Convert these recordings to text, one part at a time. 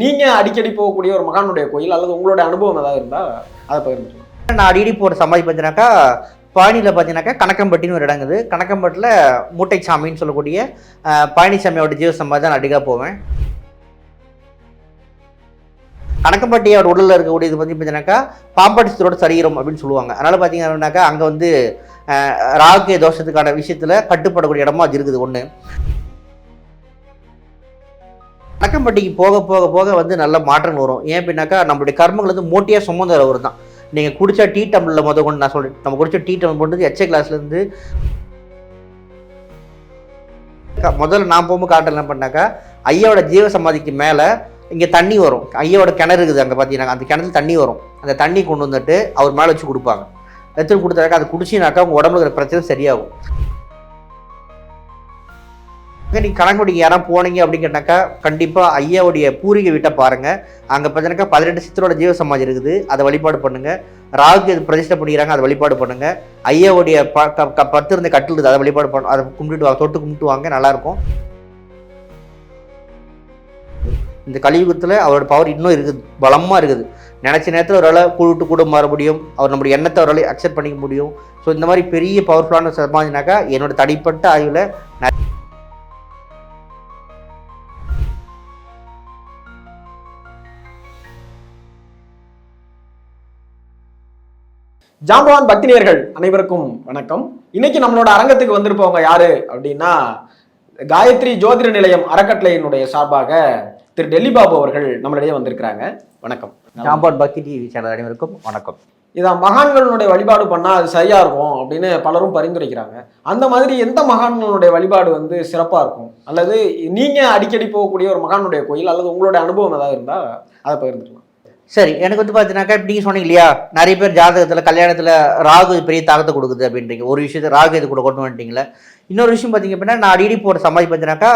நீங்கள் அடிக்கடி போகக்கூடிய ஒரு மகானுடைய கோயில் அல்லது உங்களுடைய அனுபவம் ஏதாவது இருந்தால் அதை பகிர்ந்துக்கலாம் நான் அடிக்கடி போகிற சமாதி பார்த்தீங்கன்னாக்கா பழனியில் பார்த்தீங்கன்னாக்கா கணக்கம்பட்டின்னு ஒரு இடங்குது. கணக்கம்பட்டில் மூட்டை சாமின்னு சொல்லக்கூடிய பழனிசாமியோட ஜீவ சமாதி தான் நான் அடிக்கா போவேன். கணக்கம்பட்டியோட உடலில் இருக்கக்கூடிய இது வந்து பார்த்தீங்கன்னாக்கா பாம்பாட்டிசத்தோட சரீரம் அப்படின்னு சொல்லுவாங்க. அதனால் பார்த்தீங்கன்னாக்கா அங்கே வந்து ராகு தோஷத்துக்கான விஷயத்தில் கட்டுப்படக்கூடிய இடமா அது இருக்குது. ஒன்று கணக்கம்பட்டிக்கு போக போக போக வந்து நல்ல மாற்றங்கள் வரும். ஏன் அப்படின்னாக்கா நம்மளுடைய கர்மங்கள் வந்து மூட்டையாக சுமந்தர அவர் தான் நீங்கள் குடித்த டீ டம்ளில் முத கொண்டு நான் சொல்கிறேன் நம்ம குடித்த டீ டம்ளர் போட்டு எச்ச கிளாஸ்லேருந்து முதல்ல நான் போகும்போது காட்டில் என்ன பண்ணாக்கா ஐயாவோட ஜீவ சமாதிக்கு மேலே இங்கே தண்ணி வரும். ஐயாவோட கிணறு இருக்குது அங்கே பார்த்தீங்கன்னா அந்த கிணத்துல தண்ணி வரும். அந்த தண்ணி கொண்டு வந்துட்டு அவர் மேலே வச்சு கொடுப்பாங்க. எடுத்து கொடுத்தாக்கா அதை குடிச்சினாக்கா உங்கள் உடம்புல இருக்கிற பிரச்சனை சரியாகும். நீங்கள் கணக்குடிக்கு யாராவது போனீங்க அப்படின்னு கண்டிப்பாக ஐயாவுடைய பூரிகை வீட்டை பாருங்கள் அங்கே பார்த்தீங்கன்னாக்கா பதினெட்டு சித்தரோட ஜீவ சமாதி இருக்குது. அதை வழிபாடு பண்ணுங்கள் ராகு இது பிரதிஷ்டை பண்ணிக்கிறாங்க அதை வழிபாடு பண்ணுங்கள் ஐயாவுடைய ப க- பத்து இருந்த கட்டில் இருக்குது. அதை வழிபாடு பண்ண அதை கும்பிட்டு வாங்க. தொட்டு கும்பிட்டு வாங்க நல்லாயிருக்கும் இந்த கலியுகத்தில் அவரோட பவர் இன்னும் இருக்குது. பலமாக இருக்குது. நினச்ச நேரத்தில் அவரால் கூட்டு கூட மாற முடியும். அவர் நம்மளுடைய எண்ணத்தை அவரால் அக்செப்ட் பண்ணிக்க முடியும். ஸோ இந்த மாதிரி பெரிய பவர்ஃபுல்லான சமாஜினாக்கா என்னோட தனிப்பட்ட ஆய்வில் ஜாம்பவான் பக்தினியர்கள் அனைவருக்கும் வணக்கம். இன்னைக்கு நம்மளோட அரங்கத்துக்கு வந்திருப்பவங்க யாரு அப்படின்னா காயத்ரி ஜோதிட நிலையம் அறக்கட்டளையினுடைய சார்பாக திரு டெல்லி பாபு அவர்கள் நம்மளிடையே வந்திருக்கிறாங்க. வணக்கம். ஜாம்பாட் பக்தி டிவி சேனல் அனைவருக்கும் வணக்கம். இதான் மகான்களுடைய வழிபாடு பண்ணா அது சரியா இருக்கும் அப்படின்னு பலரும் பரிந்துரைக்கிறாங்க. அந்த மாதிரி எந்த மகான்களுடைய வழிபாடு வந்து சிறப்பா இருக்கும்? அல்லது நீங்க அடிக்கடி போகக்கூடிய ஒரு மகானுடைய கோயில் அல்லது உங்களுடைய அனுபவம் ஏதாவது இருந்தா அதை பகிர்ந்துக்கலாம். சரி எனக்கு வந்து பார்த்தீங்கன்னாக்கா இப்படி நீங்கள் சொன்னீங்க இல்லையா நிறைய பேர் ஜாதகத்தில் கல்யாணத்தில் ராகு பெரிய தாக்கத்தை கொடுக்குது அப்படின்றீங்க. ஒரு விஷயத்தை ராகு இது கூட கொண்டு வந்துட்டீங்களே இன்னொரு விஷயம் பார்த்தீங்க அப்படின்னா நான் அடிக்கடி போகிற சமாதி பார்த்தீங்கன்னாக்கா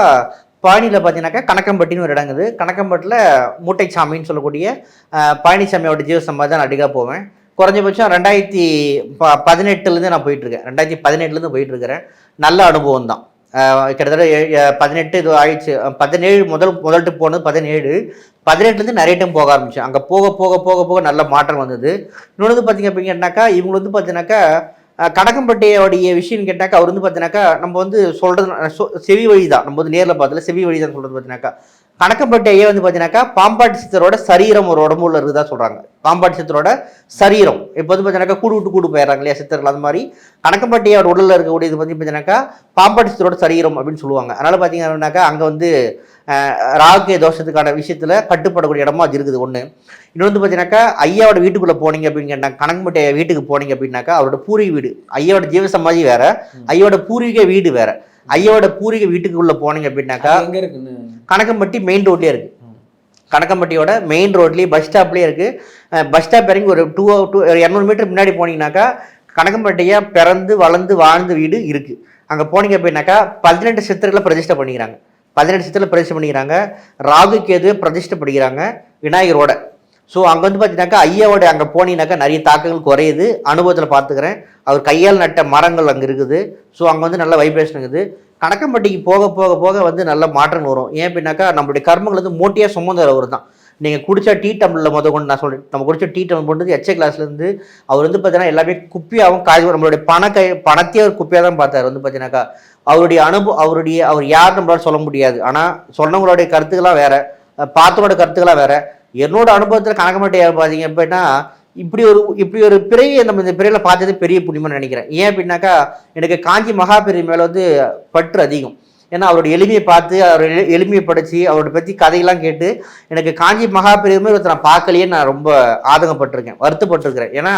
பழனியில் பார்த்தீங்கன்னாக்கா கணக்கம்பட்டின்னு ஒரு இடங்குது. கணக்கம்பட்டில் மூட்டைச்சாமின்னு சொல்லக்கூடிய பழனிசாமியோட ஜீவ சமாதி தான் நான் போவேன். குறைஞ்சபட்சம் ரெண்டாயிரத்தி ப பதினெட்டுலேருந்து நான் போயிட்டுருக்கேன் ரெண்டாயிரத்தி பதினெட்டுலேருந்து போயிட்டுருக்கிறேன் நல்ல அனுபவம் தான் கிட்டத்தட்ட பதினெட்டு இது ஆயிடுச்சு. பதினேழு முதல் முதல் போனது பதினேழு. பதினெட்டுலேருந்து நிறைய டைம் போக ஆரம்பிச்சு அங்கே போக போக போக போக நல்ல மாற்றம் வந்தது. இன்னொன்று வந்து பார்த்தீங்க அப்படின்னாக்கா இவங்க வந்து பார்த்தீங்கன்னாக்கா கடக்கம்பட்டியோடைய விஷயம்னு கேட்டாக்கா அவர் வந்து பார்த்தீங்கன்னாக்கா நம்ம வந்து சொல்கிறது செவி வழி தான் நம்ம வந்து நேரில் பார்த்தல செவி வழி தான் சொல்கிறது பார்த்தீங்கன்னாக்கா கணக்கம்பட்டி ஐயா வந்து பார்த்தீங்கன்னாக்கா பாம்பாட்டி சித்தரோட சரீரம் ஒரு உடம்புல இருக்குதா சொல்கிறாங்க பாம்பாட்டி சித்தரோட சரீரம். இப்போ வந்து பார்த்தீங்கன்னாக்கா கூடு விட்டு கூடு போயிடுறாங்க இல்லையா சித்தர்கள் அது மாதிரி. கணக்கம்பட்டியோட உடலில் இருக்கக்கூடியது வந்து பார்த்தீங்கன்னாக்கா பாம்பாட்டி சித்தரோட சரீரம் அப்படின்னு சொல்லுவாங்க. அதனால் பார்த்தீங்கன்னாக்கா அங்கே வந்து ராகு தோஷத்துக்கான விஷயத்தில் கட்டுப்படக்கூடிய இடமா அது இருக்குது ஒன்று இன்னொன்று வந்து பார்த்தீங்கன்னாக்கா ஐயாவோட வீட்டுக்குள்ளே போனீங்க அப்படின்னு கேட்டால் கணக்கம்பட்டி ஐயா வீட்டுக்கு போனீங்க அப்படின்னாக்கா அவரோட பூர்வீக வீடு ஐயாவோட ஜீவ சமாதி வேற ஐயாவோட பூர்வீக வீடு வேற. ஐயாவோட பூர்வீக வீட்டுக்குள்ளே போனீங்க அப்படின்னாக்கா கணக்கம்பட்டி மெயின் ரோட்லேயே இருக்கு. கணக்கம்பட்டியோட மெயின் ரோட்லேயே பஸ் ஸ்டாப்லேயே இருக்கு. பஸ் ஸ்டாப் இறங்கி ஒரு டூ டூ இரநூறு மீட்டர் முன்னாடி போனீங்கன்னாக்கா கணக்கம்பட்டியா பிறந்து வளர்ந்து வாழ்ந்த வீடு இருக்கு. அங்கே போனீங்க அப்படின்னாக்கா பதினெட்டு சித்தர்களை பிரதிஷ்டை பண்ணிக்கிறாங்க. பதினெட்டு சித்தர்களை பிரதிஷ்டை பண்ணிக்கிறாங்க. ராகு கேதுவை பிரதிஷ்டை பண்ணிக்கிறாங்க. விநாயகரோட. ஸோ அங்கே வந்து பார்த்தீங்கன்னாக்கா ஐயாவோட அங்கே போனீங்கன்னாக்கா நிறைய தாக்கங்கள் குறையுது. அனுபவத்தில் பார்த்துக்கிறேன். அவர் கையால் நட்ட மரங்கள் அங்கே இருக்குது. ஸோ அங்கே வந்து நல்ல வைப்ரேஷன் இருக்குது. கணக்கம்பட்டிக்கு போக போக போக வந்து நல்ல மாற்றம் வரும். ஏன் அப்படின்னாக்கா நம்மளுடைய கர்மங்கள் வந்து மோட்டியாக சுமந்தர் அவர் தான் நீங்கள் குடிச்ச டீ டம்ளில் முத கொண்டு நான் சொல்கிறேன் நம்ம குடிச்ச டீ டம்ளர் போட்டு எச்ச கிளாஸ்லேருந்து அவர் வந்து பார்த்தீங்கன்னா எல்லாமே குப்பியாகவும் காய்ச்சி நம்மளுடைய பண கை பணத்தையே அவர் குப்பியாக தான் பார்த்தார். வந்து பார்த்தீங்கன்னாக்கா அவருடைய அனுபவம் அவருடைய அவர் யார் நம்மளால சொல்ல முடியாது. ஆனால் சொன்னவங்களுடைய கருத்துக்களாக வேறு. பார்த்தவங்களோட கருத்துக்களாக வேறு. என்னோட அனுபவத்தில் கணக்கம்பட்டியா பார்த்தீங்க அப்படின்னா இப்படி ஒரு இப்படி ஒரு பிறையை நம்ம இந்த பிறையில பார்த்தது பெரிய புண்ணியம்னு நினைக்கிறேன். ஏன் அப்படின்னாக்கா எனக்கு காஞ்சி மகாபிரி மேலே வந்து பற்று அதிகம். ஏன்னா அவருடைய எளிமையை பார்த்து அவருடைய எளிமையை படித்து அவரோட பற்றி கதையெல்லாம் கேட்டு எனக்கு காஞ்சி மகாபிரிவுமே ஒருத்தர் நான் பார்க்கலையே நான் ரொம்ப ஆதங்கப்பட்டிருக்கேன் வருத்தப்பட்டிருக்கிறேன். ஏன்னா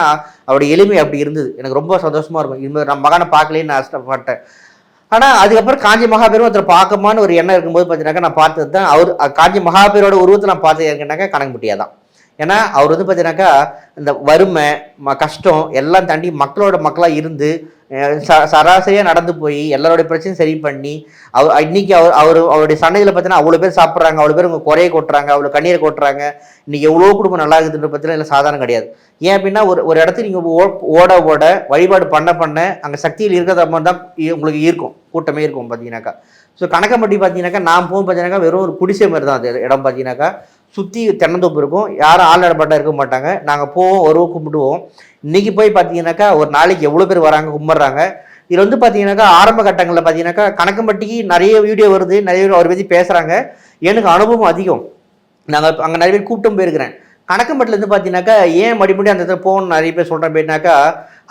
அவருடைய எளிமை அப்படி இருந்தது. எனக்கு ரொம்ப சந்தோஷமா இருக்கும். இனிமேல் நான் மகனை பார்க்கலையே நான் அஷ்டப்பட்டேன் ஆனால் அதுக்கப்புறம் காஞ்சி மகாபேரும் ஒருத்தர் பார்க்கமான்னு ஒரு எண்ணம் இருக்கும்போது பார்த்தீங்கன்னாக்கா நான் பார்த்தது தான் அவர் காஞ்சி மகாபேரோட உருவத்தை நான் பார்த்தது எனக்குனாக்கா கணக்கு தான். ஏன்னா அவர் வந்து பார்த்தீங்கன்னாக்கா இந்த வறுமை ம கஷ்டம் எல்லாம் தாண்டி மக்களோட மக்களாக இருந்து சராசரியாக நடந்து போய் எல்லாருடைய பிரச்சனையும் சரி பண்ணி அவர் இன்னைக்கு அவர் அவர் அவருடைய சண்டையில் பார்த்தீங்கன்னா அவ்வளோ பேர் சாப்பிட்றாங்க அவ்வளோ பேர் உங்க குறைய கொட்டுறாங்க அவ்வளோ கண்ணீரை கொட்டுறாங்க. இன்னைக்கு எவ்வளோ குடும்பம் நல்லா இருக்குதுன்ற பார்த்தீங்கன்னா இல்லை சாதாரணம் கிடையாது. ஏன் அப்படின்னா ஒரு ஒரு இடத்துக்கு நீங்கள் ஓட ஓட வழிபாடு பண்ண பண்ண அங்கே சக்தியில் இருக்கிறத மாதிரி தான் உங்களுக்கு இருக்கும் கூட்டமே இருக்கும் பார்த்தீங்கன்னாக்கா ஸோ கணக்கம்பட்டி பார்த்தீங்கன்னாக்கா நான் போகும் பார்த்தீங்கன்னாக்கா வெறும் ஒரு குடிசை மாதிரி தான் அது இடம் பார்த்தீங்கன்னாக்கா சுற்றி தென்னந்தோப்பு இருக்கும் யாரும் ஆள் நடப்பாட்டாக இருக்க மாட்டாங்க. நாங்கள் போவோம் வருவோம் கும்பிடுவோம். இன்னைக்கு போய் பார்த்தீங்கன்னாக்கா ஒரு நாளைக்கு எவ்வளோ பேர் வராங்க கும்பிட்றாங்க. இதில் வந்து பார்த்தீங்கன்னாக்கா ஆரம்ப கட்டங்களில் பார்த்தீங்கன்னாக்கா கணக்கம்பட்டிக்கு நிறைய வீடியோ வருது நிறைய பேர் அவரை பற்றி பேசுகிறாங்க எனக்கு அனுபவம் அதிகம். நாங்கள் அங்கே நிறைய பேர் கூட்டம் போயிருக்கிறேன். கணக்கம்பட்டிலேருந்து பார்த்தீங்கன்னாக்கா ஏன் மறுபடியும் அந்த இடத்துல போகணும் நிறைய பேர் சொல்கிறேன் அப்படின்னாக்கா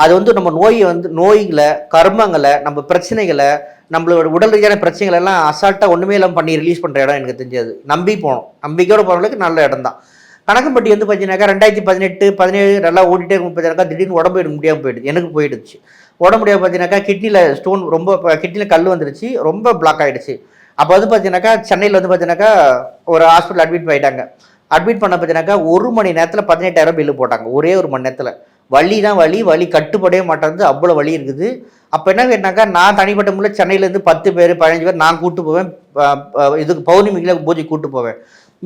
அது வந்து நம்ம நோயை வந்து நோய்களை கர்மங்களை நம்ம பிரச்சனைகளை நம்மளோட உடல் ரீதியான பிரச்சனைகள் எல்லாம் அசால்ட்டாக ஒன்றுமே இல்லாமல் பண்ணி ரிலீஸ் பண்ணுற இடம் எனக்கு தெரிஞ்சது. நம்பி போனோம். நம்பிக்கையோட போகிறவங்களுக்கு நல்ல இடம் தான் கணக்கம்பட்டி வந்து பார்த்தீங்கன்னாக்கா ரெண்டாயிரத்தி பதினெட்டு பதினேழு நல்லா ஓடிட்டே இருக்கும். பார்த்தீங்கன்னாக்கா திடீர்னு உடம்பு முடியாமல் போயிடுது. எனக்கு போயிடுச்சு. உடம்பு முடியாமல் பார்த்தீங்கன்னாக்கா கிட்னியில் ஸ்டோன் ரொம்ப கிட்னியில் கல் வந்துருச்சு. ரொம்ப பிளாக் ஆகிடுச்சு அப்போ வந்து பார்த்தீங்கன்னாக்கா சென்னையில் வந்து பார்த்தீங்கன்னாக்கா ஒரு ஹாஸ்பிட்டல் அட்மிட் பண்ணிட்டாங்க அட்மிட் பண்ண பார்த்தீங்கன்னாக்கா ஒரு மணி நேரத்தில் பதினெட்டாயிரம் பில்லு போட்டாங்க. ஒரே ஒரு மணி நேரத்தில். வலி தான் வலி. வலி கட்டுப்படவே மாட்டேங்குது. அவ்வளோ வலி இருக்குது. அப்போ என்ன கேட்டாக்கா நான் தனிப்பட்ட முறையில் சென்னையிலேருந்து பத்து பேர் பதினஞ்சு பேர் நான் கூப்பிட்டு போவேன். இதுக்கு பௌர்ணமிக்கில் பூஜை கூப்பிட்டு போவேன்.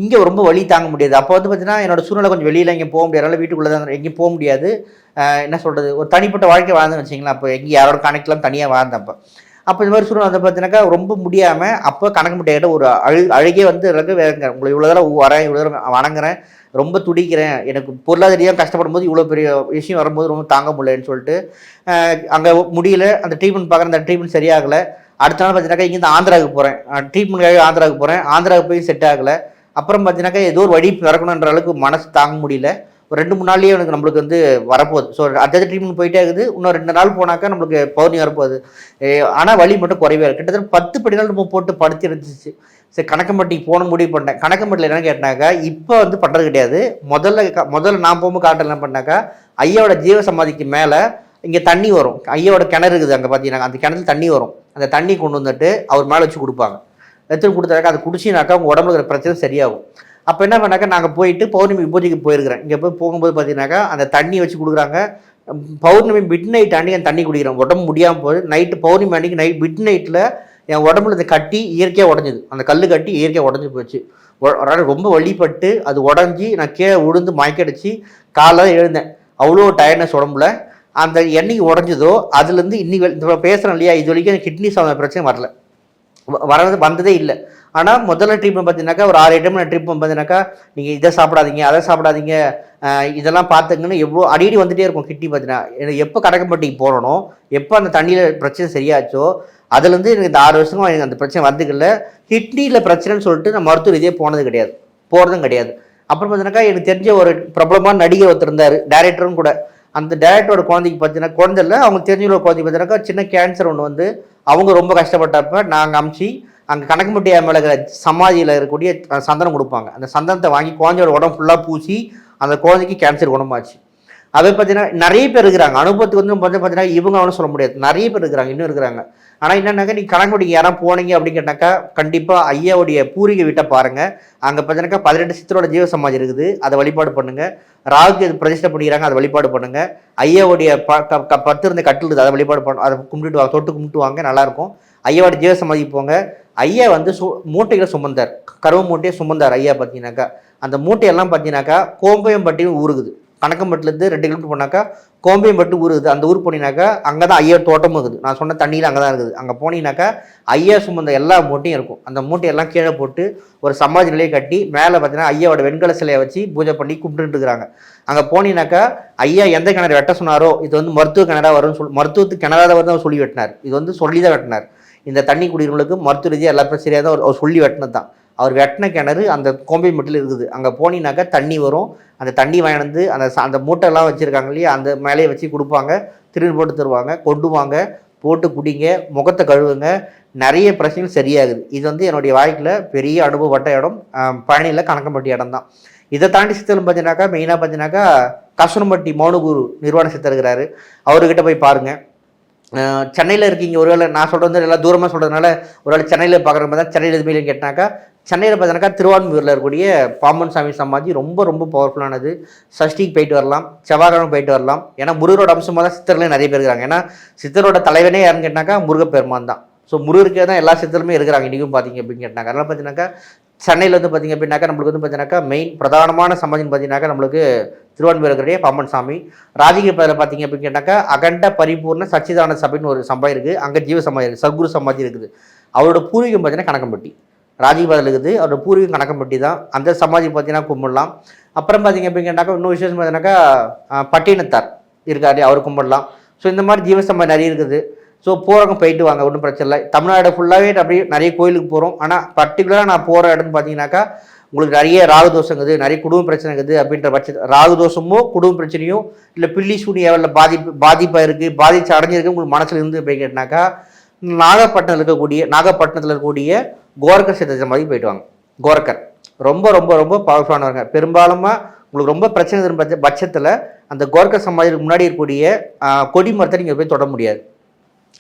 இங்கே ரொம்ப வழி தாங்க முடியாது. அப்போ வந்து பார்த்தீங்கன்னா என்னோட சூழ்நிலை கொஞ்சம் வெளியில் எங்கேயும் போக முடியாது. வீட்டுக்குள்ளே தான் எங்கேயும் போக முடியாது. என்ன சொல்கிறது ஒரு தனிப்பட்ட வாழ்க்கை வாழ்ந்துன்னு வச்சிங்களா அப்போ எங்கேயும் யாரோட கணக்கெலாம் தனியாக வாழ்ந்தேன் அப்போ. அப்போ இந்த மாதிரி சூழ்நிலை வந்து பார்த்தீங்கன்னாக்கா ரொம்ப முடியாமல் அப்போ கணக்கு முட்டையிட்ட ஒரு அழு அழுகே வந்து ரகு வேறுங்க. உங்களை இவ்வளோ தடவை வரேன் இவ்வளோ தடவை வணங்குறேன் ரொம்ப துடிக்கிறேன். எனக்கு பொருளாதாரியாக கஷ்டப்படும் போது இவ்வளோ பெரிய விஷயம் வரும்போது ரொம்ப தாங்க முடியலன்னு சொல்லிட்டு அங்கே முடியல. அந்த ட்ரீட்மெண்ட் பார்க்குற அந்த ட்ரீட்மெண்ட் சரியாகலை. அடுத்த நாள் பார்த்தீங்கன்னாக்கா இங்கேருந்து ஆந்திராவுக்கு போகிறேன் ட்ரீட்மெண்ட் ஆந்திராவுக்கு போகிறேன் ஆந்திராவுக்கு போய் செட் ஆகலை. அப்புறம் பார்த்தீங்கன்னாக்கா ஏதோ ஒரு வழி பிறக்கணுன்ற அளவுக்கு மனசு தாங்க முடியல. ஒரு ரெண்டு மூணு நாள்லேயே எனக்கு நம்மளுக்கு வந்து வரப்போகுது. ஸோ அடுத்த ட்ரீட்மெண்ட் போயிட்டே இருக்குது. இன்னும் ரெண்டு நாள் போனாக்கா நம்மளுக்கு பௌர்ணி வரப்போகுது. ஆனால் வழி மட்டும் குறைவே இருக்குது கிட்டத்தட்ட பத்து படி நாள் நம்ம போட்டு படுத்து இருந்துச்சு சரி கணக்கம்பட்டிக்கு போன முடிவு பண்ணேன் கணக்கம்பட்டியில் என்னென்னு கேட்டாக்கா இப்போ வந்து பண்ணுறது கிடையாது. முதல்ல முதல்ல நான் போகும்போது காட்டில் என்ன பண்ணாக்கா ஐயாவோட ஜீவ சமாதிக்கு மேலே இங்கே தண்ணி வரும். ஐயாவோட கிணறு இருக்குது அங்கே பார்த்தீங்கன்னா அந்த கிணத்துல தண்ணி வரும். அந்த தண்ணி கொண்டு வந்துட்டு அவர் மேலே வச்சு கொடுப்பாங்க. எடுத்து கொடுத்தாக்கா அதை குடிச்சினாக்கா உங்கள் உடம்புல இருக்கிற பிரச்சனை சரியாகும். அப்போ என்ன பண்ணாக்கா நாங்கள் போயிட்டு பௌர்ணமி பூஜைக்கு போயிருக்கிறேன். இங்கே போய் போகும்போது பார்த்தீங்கன்னாக்கா அந்த தண்ணி வச்சு கொடுக்குறாங்க. பௌர்ணமி மிட் நைட் அன்னைக்கு அந்த தண்ணி குடிக்கிறோம். உடம்பு முடியாமல் போய் நைட்டு பௌர்ணமி அன்னைக்கு நைட் மிட் நைட்டில் என் உடம்புல இந்த கட்டி இயற்கையாக உடஞ்சிது. அந்த கல் கட்டி இயற்கையாக உடஞ்சி போச்சு. ரொம்ப வழிபட்டு அது உடஞ்சி நான் கீழே விழுந்து மயக்கடிச்சு காலைல எழுந்தேன். அவ்வளோ டயர்ட்னஸ் உடம்புல. அந்த என்னைக்கு உடஞ்சதோ அதுலேருந்து இன்னைக்கு இந்த பேசுகிறேன் இல்லையா? இது வரைக்கும் கிட்னி சம்மந்த பிரச்சனை வரல. வரது வந்ததே இல்லை. ஆனால் முதல்ல ட்ரீட்மெண்ட் பார்த்தீங்கன்னாக்கா ஒரு ஆறு ஐட்டம் ட்ரீட்மெண்ட் பார்த்தீங்கன்னாக்கா நீங்கள் இதை சாப்பிடாதீங்க அதை சாப்பிடாதீங்க இதெல்லாம் பார்த்துங்கன்னு எவ்வளோ அடிக்கடி வந்துட்டே இருக்கும் கிட்னி பார்த்தீங்கன்னா எனக்கு எப்போ கடக்கம்பட்டிக்கு போகிறனோ எப்போ அந்த தண்ணியில் பிரச்சனை சரியாச்சோ அதுலேருந்து எனக்கு இந்த ஆறு வருஷமும் எனக்கு அந்த பிரச்சனை வந்துக்கல கிட்னியில் பிரச்சனைன்னு சொல்லிட்டு நான் மருத்துவ இதே போனது கிடையாது. போகிறதும் கிடையாது. அப்புறம் பார்த்தீங்கன்னாக்கா எனக்கு தெரிஞ்ச ஒரு பிரபலமான நடிகர் ஒருத்தர் இருந்தார் டேரக்டரும் கூட. அந்த டேரக்டரோட குழந்தைக்கு பார்த்தீங்கன்னா குழந்தை இல்லை அவங்க தெரிஞ்ச குழந்தைக்கு பார்த்தீங்கன்னாக்கா சின்ன கேன்சர் ஒன்று வந்து அவங்க ரொம்ப கஷ்டப்பட்டப்ப நாங்கள் அமுச்சு அங்கே கணக்கம்பட்டி மேலே இருக்கிற சமாதியில் இருக்கக்கூடிய சந்தனம் கொடுப்பாங்க. அந்த சந்தனத்தை வாங்கி குழந்தையோட உடம்பு ஃபுல்லாக பூசி அந்த குழந்தைக்கு கேன்சர் குணமாச்சு. அதே பார்த்தீங்கன்னா நிறைய பேர் இருக்கிறாங்க. அனுபவத்துக்கு வந்து பார்த்து பார்த்தீங்கன்னா இவங்க அவனும் சொல்ல முடியாது. நிறைய பேர் இருக்கிறாங்க. இன்னும் இருக்கிறாங்க. ஆனால் என்னன்னாக்கா நீ கணக்குடிக்கு யாரும் போனீங்க அப்படின்னு கேட்டாக்கா கண்டிப்பாக ஐயாவுடைய பூரிகை வீட்டை பாருங்கள் அங்கே பார்த்தீங்கன்னாக்கா பதினெட்டு சித்தரோட ஜீவ சமாதி இருக்குது. அதை வழிபாடு பண்ணுங்கள் ராகுக்கு இது பிரதிஷ்டை பண்ணிக்கிறாங்க அதை வழிபாடு பண்ணுங்கள் ஐயாவுடைய ப க- பத்து இருந்த கட்டில் இருக்குது. அதை வழிபாடு பண்ண அதை கும்பிட்டு வாங்க. தொட்டு கும்பிட்டு வாங்க. நல்லாயிருக்கும் ஐயாவோட ஜீவ சமாதி போங்க. ஐயா வந்து சு மூட்டைகளை சுமந்தார். கருவ மூட்டையை சுமந்தார் ஐயா பார்த்தீங்கன்னாக்கா அந்த மூட்டையெல்லாம் பார்த்தீங்கன்னாக்கா கோம்பையம்பட்டின்னு ஊருக்குது. கணக்கம்பட்டிலேருந்து ரெண்டு கிலோமீட்டர் போனாக்கா கோம்பையம்பட்டு ஊர் இருக்குது அந்த ஊர் போனீங்கன்னாக்கா அங்கே தான் ஐயா தோட்டமும் இருக்குது. நான் சொன்ன தண்ணியில் அங்கே தான் இருக்குது. அங்கே போனீங்கன்னாக்கா ஐயா சுமந்த எல்லா மூட்டையும் இருக்கும். அந்த மூட்டையெல்லாம் கீழே போட்டு ஒரு சமாஜ் நிலையை கட்டி மேலே பார்த்தீங்கன்னா ஐயாவோட வெண்கல சிலையை வச்சு பூஜை பண்ணி கும்பிட்டுட்டு இருக்கிறாங்க. அங்கே போனீங்கன்னாக்கா ஐயா எந்த கிணறு வெட்ட சொன்னாரோ இது வந்து மருத்துவ கிணறா வரும்னு சொல்லி மருத்துவத்துக்கு கிணறாத வந்து அவர் சொல்லி வெட்டினார். இது வந்து சொல்லி தான் வெட்டினார். இந்த தண்ணி குடிக்கிறவங்களுக்கு மருத்துவ ரீதியாக எல்லா பிரச்சனையாக தான் ஒரு அவர் சொல்லி வெட்டினது தான் அவர் வெட்டின கிணறு அந்த கோம்பை மட்டில் இருக்குது. அங்கே போனீங்கன்னாக்கா தண்ணி வரும். அந்த தண்ணி வாங்கினது அந்த அந்த மூட்டைலாம் வச்சுருக்காங்க இல்லையா? அந்த மேலேயே வச்சு கொடுப்பாங்க. திரும்பி போட்டு தருவாங்க. கொண்டு வாங்க போட்டு குடிங்க. முகத்தை கழுவுங்க. நிறைய பிரச்சனைகள் சரியாகுது. இது வந்து என்னுடைய வாழ்க்கையில் பெரிய அனுபவப்பட்ட இடம். பழனியில் கணக்கம்பட்டி இடம் தான். இதை தாண்டி சித்தலும் பார்த்தீங்கன்னாக்கா மெயினாக பார்த்தீங்கன்னாக்கா கசனம்பட்டி மௌனகுரு நிர்வாண சித்தர் இருக்கிறாரு. அவர்கிட்ட போய் பாருங்கள் சென்னையில் இருக்கீங்க. ஒருவேளை நான் சொல்கிறது வந்து தூரமாக சொல்கிறதுனால ஒருவேளை சென்னையில் பார்க்குற மாதிரி தான் சென்னையில் எதுவுமே இல்லைன்னு கேட்டாக்கா சென்னையில் பார்த்தீங்கன்னாக்கா திருவான்மூரில் இருக்கக்கூடிய பாம்பன் சாமி சமாதி ரொம்ப ரொம்ப பவர்ஃபுல்லானது சஷ்டிக்கு போயிட்டு வரலாம் செவ்வாய்க்கிழமை போயிட்டு வரலாம். ஏன்னா முருகரோட அம்சமாக தான் சித்தர்களே நிறைய பேர் இருக்காங்க. ஏன்னா சித்தரோட தலைவனே யாருன்னு கேட்டாக்கா முருகப்பெருமான் தான். ஸோ முருகருக்கே தான் எல்லா சித்தருமே இருக்கிறாங்க. இன்றைக்கும் பார்த்தீங்க அப்படின்னு கேட்டாங்க அதனால் பார்த்தீங்கன்னாக்கா சென்னையில் வந்து பார்த்தீங்க அப்படின்னாக்கா நம்மளுக்கு வந்து பார்த்தீங்கன்னாக்கா மெயின் பிரதானமான சமாதின்னு பார்த்தீங்கன்னாக்கா நம்மளுக்கு திருவான்மையுடைய பாம்பன் சாமி ராஜகிரிப்பதில் பார்த்தீங்க அப்படின்னாக்கா அகண்ட பரிபூர்ண சச்சிதான சபைன்னு ஒரு சபை இருக்குது அங்கே ஜீவ சமாதி இருக்குது சத்குரு சமாதி இருக்குது. அவரோட பூர்வீகம் பார்த்தீங்கன்னா கணக்கம்பட்டி ராஜீவ்பாதில் இருக்குது. அவரோட பூர்வீகம் கணக்கம்பட்டி தான். அந்த சமாதி பார்த்தீங்கன்னா கும்பிடலாம். அப்புறம் பார்த்தீங்க அப்படின்னாக்கா இன்னொரு விசேஷம் பார்த்தீங்கன்னாக்கா பட்டினத்தார் இருக்காரு. அவர் கும்பிடலாம். ஸோ இந்த மாதிரி ஜீவ சமாதி நிறைய இருக்குது. ஸோ போகிறவங்க போயிட்டு வாங்க ஒன்றும் பிரச்சனை இல்லை. தமிழ்நாடு ஃபுல்லாகவே அப்படியே நிறைய கோயிலுக்கு போகிறோம் ஆனால் பர்டிகுலராக நான் போகிற இடம்னு பார்த்தீங்கன்னாக்கா உங்களுக்கு நிறைய ராகு தோஷம் இருக்குது நிறைய குடும்ப பிரச்சனை இருக்குது அப்படின்ற பட்ச ராகு தோஷமோ குடும்ப பிரச்சனையோ இல்லை பில்லி சூனி பாதிப்பு பாதிப்பாக இருக்குது பாதிச்சு அடைஞ்சிருக்கு உங்களுக்கு மனசில் இருந்து போய் கேட்டினாக்கா நாகப்பட்டினத்தில் இருக்கக்கூடிய நாகப்பட்டினத்தில் இருக்கக்கூடிய கோரக்கர் சித்த மாதிரி போயிட்டு வாங்க. கோரக்கர். ரொம்ப ரொம்ப ரொம்ப பவர்ஃபுல்லானவங்க பெரும்பாலுமாக உங்களுக்கு ரொம்ப பிரச்சனை பட்ச பட்சத்தில் அந்த கோரக்கர் சமாதிக்கு முன்னாடி இருக்கக்கூடிய கொடி மரத்தை நீங்கள் போய் தொட முடியாது.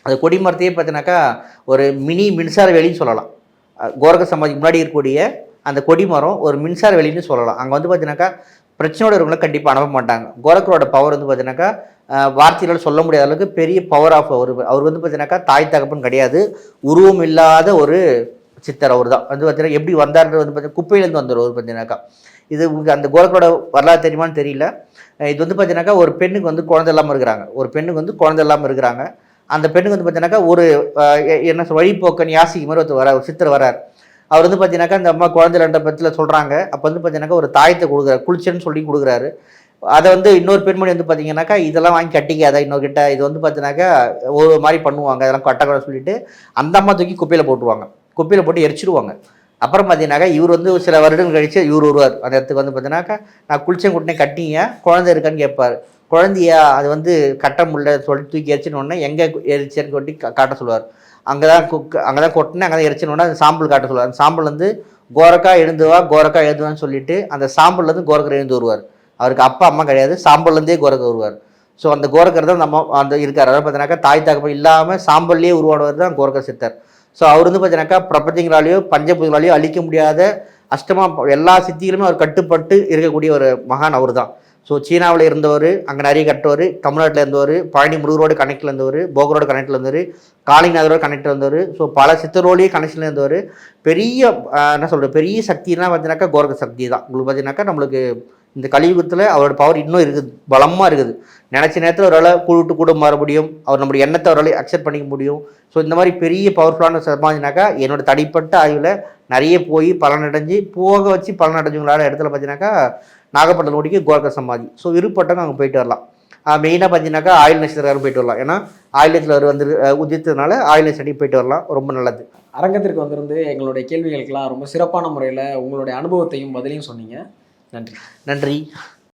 அந்த கொடி மரத்தையே பார்த்தீங்கன்னாக்கா ஒரு மினி மின்சார வேலின்னு சொல்லலாம். கோரக கோரக்கர் சமாதிக்கு முன்னாடி இருக்கக்கூடிய அந்த கொடிமரம் ஒரு மின்சார வெளின்னு சொல்லலாம். அங்கே வந்து பார்த்தீங்கன்னாக்கா பிரச்சனையோட இருக்கவங்கள கண்டிப்பாக அனுப்ப மாட்டாங்க. கோரக்கரோட பவர் வந்து பார்த்தீங்கன்னாக்கா வார்த்தைகளால் சொல்ல முடியாத அளவுக்கு பெரிய பவர் ஆஃப் அவர். அவர் வந்து பார்த்தீங்கன்னாக்கா தாய் தகப்பன் கிடையாது. உருவம் இல்லாத ஒரு சித்தர் அவர் தான். வந்து பார்த்தீங்கன்னா எப்படி வந்தார்ன்றது வந்து பார்த்தீங்கன்னா குப்பையிலேருந்து வந்தார் அவர் பார்த்தீங்கன்னாக்கா. இது உங்களுக்கு அந்த கோரக்கரோட வரலாறு தெரியுமான்னு தெரியல. இது வந்து பார்த்தீங்கன்னாக்கா ஒரு பெண்ணுக்கு வந்து குழந்தை இல்லாமல் இருக்கிறாங்க. ஒரு பெண்ணுக்கு வந்து குழந்தை இல்லாமல் இருக்கிறாங்க. அந்த பெண்ணுக்கு வந்து பார்த்தீங்கன்னாக்கா ஒரு என்ன சொல் வழிபோக்கன் யாசிக்கு மாதிரி ஒருத்தர் வர ஒரு சித்தர் வரார். அவர் வந்து பார்த்தீங்கன்னாக்கா இந்த அம்மா குழந்தை ரெண்ட பத்தில் சொல்கிறாங்க அப்போ வந்து பார்த்தீங்கன்னாக்கா ஒரு தாயத்தை கொடுக்குறாரு குளிச்சேன்னு சொல்லி கொடுக்குறாரு. அதை வந்து இன்னொரு பெண்மணி வந்து பார்த்தீங்கன்னாக்கா இதெல்லாம் வாங்கி கட்டிக்காத இன்னொருக்கிட்ட இது வந்து பார்த்தீங்கன்னாக்கா ஒரு மாதிரி பண்ணுவாங்க அதெல்லாம் கட்டக்கூடாது சொல்லிட்டு அந்த அம்மா தூக்கி குப்பையில் போட்டுருவாங்க. குப்பையில் போட்டு எரிச்சிடுவாங்க அப்புறம் பார்த்தீங்கன்னாக்கா இவர் வந்து சில வருடங்கள் கழிச்சு இவர் வருவார். அந்த இடத்துக்கு வந்து பார்த்தீங்கன்னாக்கா நான் குளிச்சேன் கூட்டினே கட்டிங்க குழந்தை இருக்கான்னு கேட்பார். குழந்தையா அது வந்து கட்ட முடியல சொல்லிட்டு தூக்கி எரிச்சின உடனே எங்கே எரிச்சேன்னு சொல்லி காட்ட சொல்லுவார். அங்கே தான் குக் அங்கே தான் கொட்டினே அங்கே தான் எரிச்சின அந்த சாம்பல் காட்ட சொல்லுவார். அந்த சாம்பிள் வந்து கோரக்கா எழுந்துவா கோரக்கா எழுதுவான்னு சொல்லிட்டு அந்த சாம்பிள்லேருந்து கோரக்கர் எழுந்து வருவார். அவருக்கு அப்பா அம்மா கிடையாது. சாம்பல்லேருந்தே கோரக்கர் வருவார். ஸோ அந்த கோரக்கர் தான் நம்ம அந்த இருக்கார். அதாவது பார்த்தீங்கன்னாக்கா தாய் தகப்பம் இல்லாமல் சாம்பல்லையே உருவானவர் தான் கோரக்கர் சித்தர். ஸோ அவர் வந்து பார்த்தீங்கன்னாக்கா பிரபஞ்சங்களாலேயோ பஞ்சபூதங்களாலேயோ அழிக்க முடியாத அஷ்டமா எல்லா சித்திகளுமே அவர் கட்டுப்பட்டு இருக்கக்கூடிய ஒரு மகான் அவர் தான் ஸோ சீனாவில் இருந்தவர் அங்கே நிறைய கட்டவர் தமிழ்நாட்டில் இருந்தவர் பழனி முருகரோடு கனெக்டில் இருந்தவர் போகரோடு கனெக்டில் இருந்தவர் காளிநாதரோட கனெக்டில் இருந்தவர். ஸோ பல சித்தரோடையும் கனெக்ஷனில் இருந்தவர். பெரிய என்ன சொல்கிறது பெரிய சக்தினா பார்த்தீங்கன்னாக்கா கோரக சக்தி தான். உங்களுக்கு பார்த்தீங்கன்னாக்கா நம்மளுக்கு இந்த கலியுகத்தில் அவரோட பவர் இன்னும் இருக்குது பலமாக இருக்குது. நினச்ச நேரத்தில் அவரால் கூட்டு கூட மாற முடியும். அவர் நம்முடைய எண்ணத்தை அவரால் அக்செப்ட் பண்ணிக்க முடியும். ஸோ இந்த மாதிரி பெரிய பவர்ஃபுல்லான சமாஜினாக்கா என்னோட தனிப்பட்ட ஆய்வில் நிறைய போய் பலனடைஞ்சு போக வச்சு பலனடைஞ்சவங்களால இடத்துல பார்த்தீங்கன்னாக்கா நாகப்பட்டினம் நோடிக்கு கோரக்க சமாதி ஸோ விருப்பட்டவங்க அங்கே போயிட்டு வரலாம். மெயினாக பார்த்தீங்கன்னாக்கா ஆயில் நட்சத்திரம் போயிட்டு வரலாம். ஏன்னா ஆயில் நட்சத்திரம் வந்து உதித்ததுனால ஆயில் நட்சத்திரம் போயிட்டு வரலாம். ரொம்ப நல்லது. அரங்கத்திற்கு வந்திருந்து எங்களுடைய கேள்விகளுக்கெல்லாம் ரொம்ப சிறப்பான முறையில் உங்களுடைய அனுபவத்தையும் பதிலையும் சொன்னீங்க. நன்றி. நன்றி.